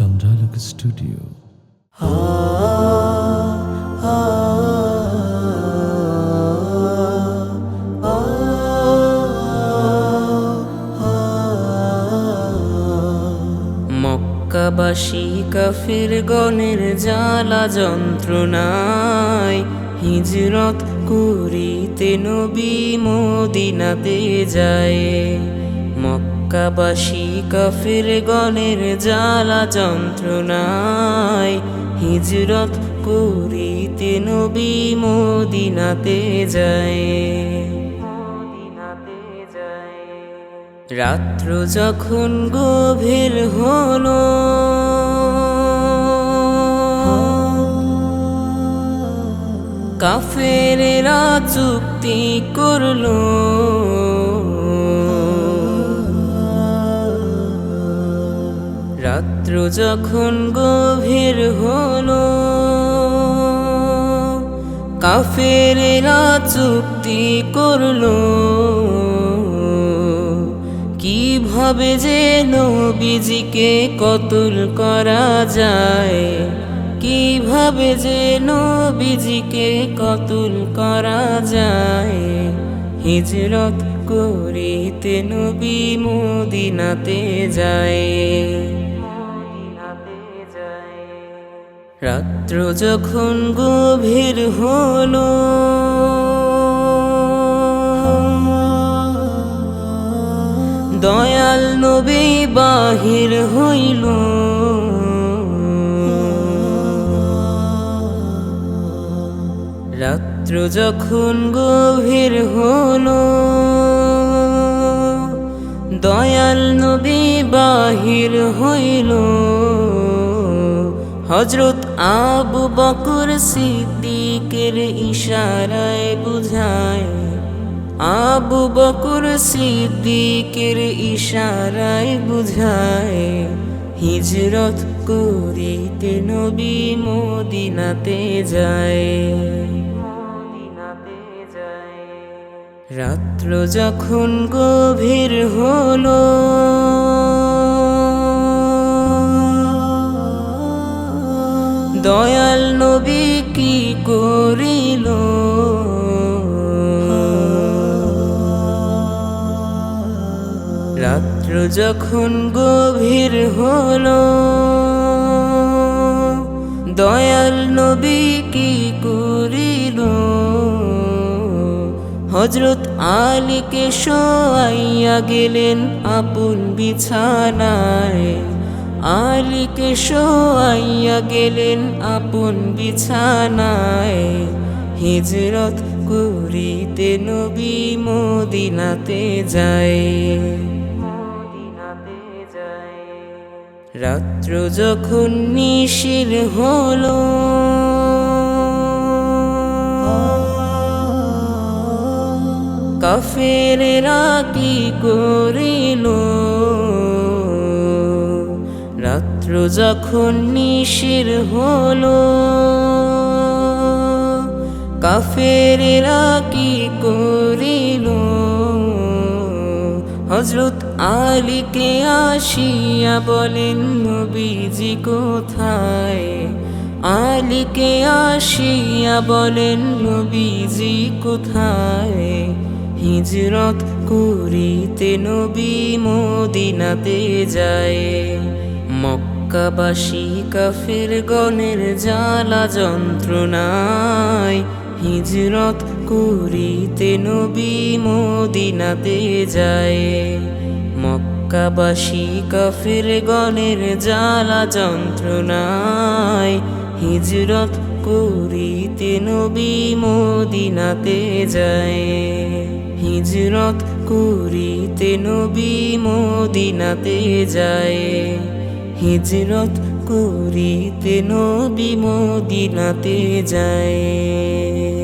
চন্দ্রালোক studio মক্কাবাসী কাফের গণের জ্বালা যন্ত্রণায় হিজরত করিতে নবী মদিনাতে যায়। মক্কাবাসী কাফের গণের জ্বালা যন্ত্রণায় হিজরত করিতে নবী মদিনাতে যায়। রাত্র যখন গভীর হলো, কাফেরেরা চুক্তি করল। রাত্র যখন গভীর হলো কাফেরেরা চুক্তি করল। কীভাবে যে নবীজিকে কতুল করা যায়, কীভাবে যে নবীজিকে কতুল করা যায়। হিজরত করিতে নবী মদিনাতে যায়। রাত্র যখন গভীর হলো, দয়াল নবী বাহির হইল। রাত্র যখন গভীর হলো, দয়াল নবী বাহির হইল। হজরত আবু বকর সিদ্দিকের ইশারায় বুঝায়। আবু বকর সিদ্দিকের ইশারায় বুঝায়, হিজরত করিতে নবী মদিনাতে যায়। রাত্র যখন গভীর হলো দয়াল নবী কি করিল? রাত্র যখন গভীর হলো, দয়াল নবী কি করিল? হজরত আলীকে শোয়াইয়া গেলেন আপন বিছানায়। আলীকে শোয়াইয়া গেলেন আপন বিছানায়। হিজরত করিতে নবী মদিনাতে যায়। রাত্র যখন নিশির হলো। কাফেরেরা কি করিল? রাত্র যখন নিশির হলো, কাফেরেরা কি করিল? হজরত আলীকে আসিয়া বলেন, নবীজি কোথায়? আলীকে আসিয়া বলেন, নবীজি কোথায়? হিজরত করিতে নবী মদিনাতে যায় মক্কাবাসী কাফের গণের জ্বালা যন্ত্রণায় হিজরত করিতে নবী মদিনাতে যায়। মক্কাবাসী কাফের গণের জ্বালা যন্ত্রণায় হিজরত করিতে নবী মদিনাতে যায়। হিজরত করিতে নবী মদিনাতে যায়। হিজরত করিতে নবী মদিনাতে যায়।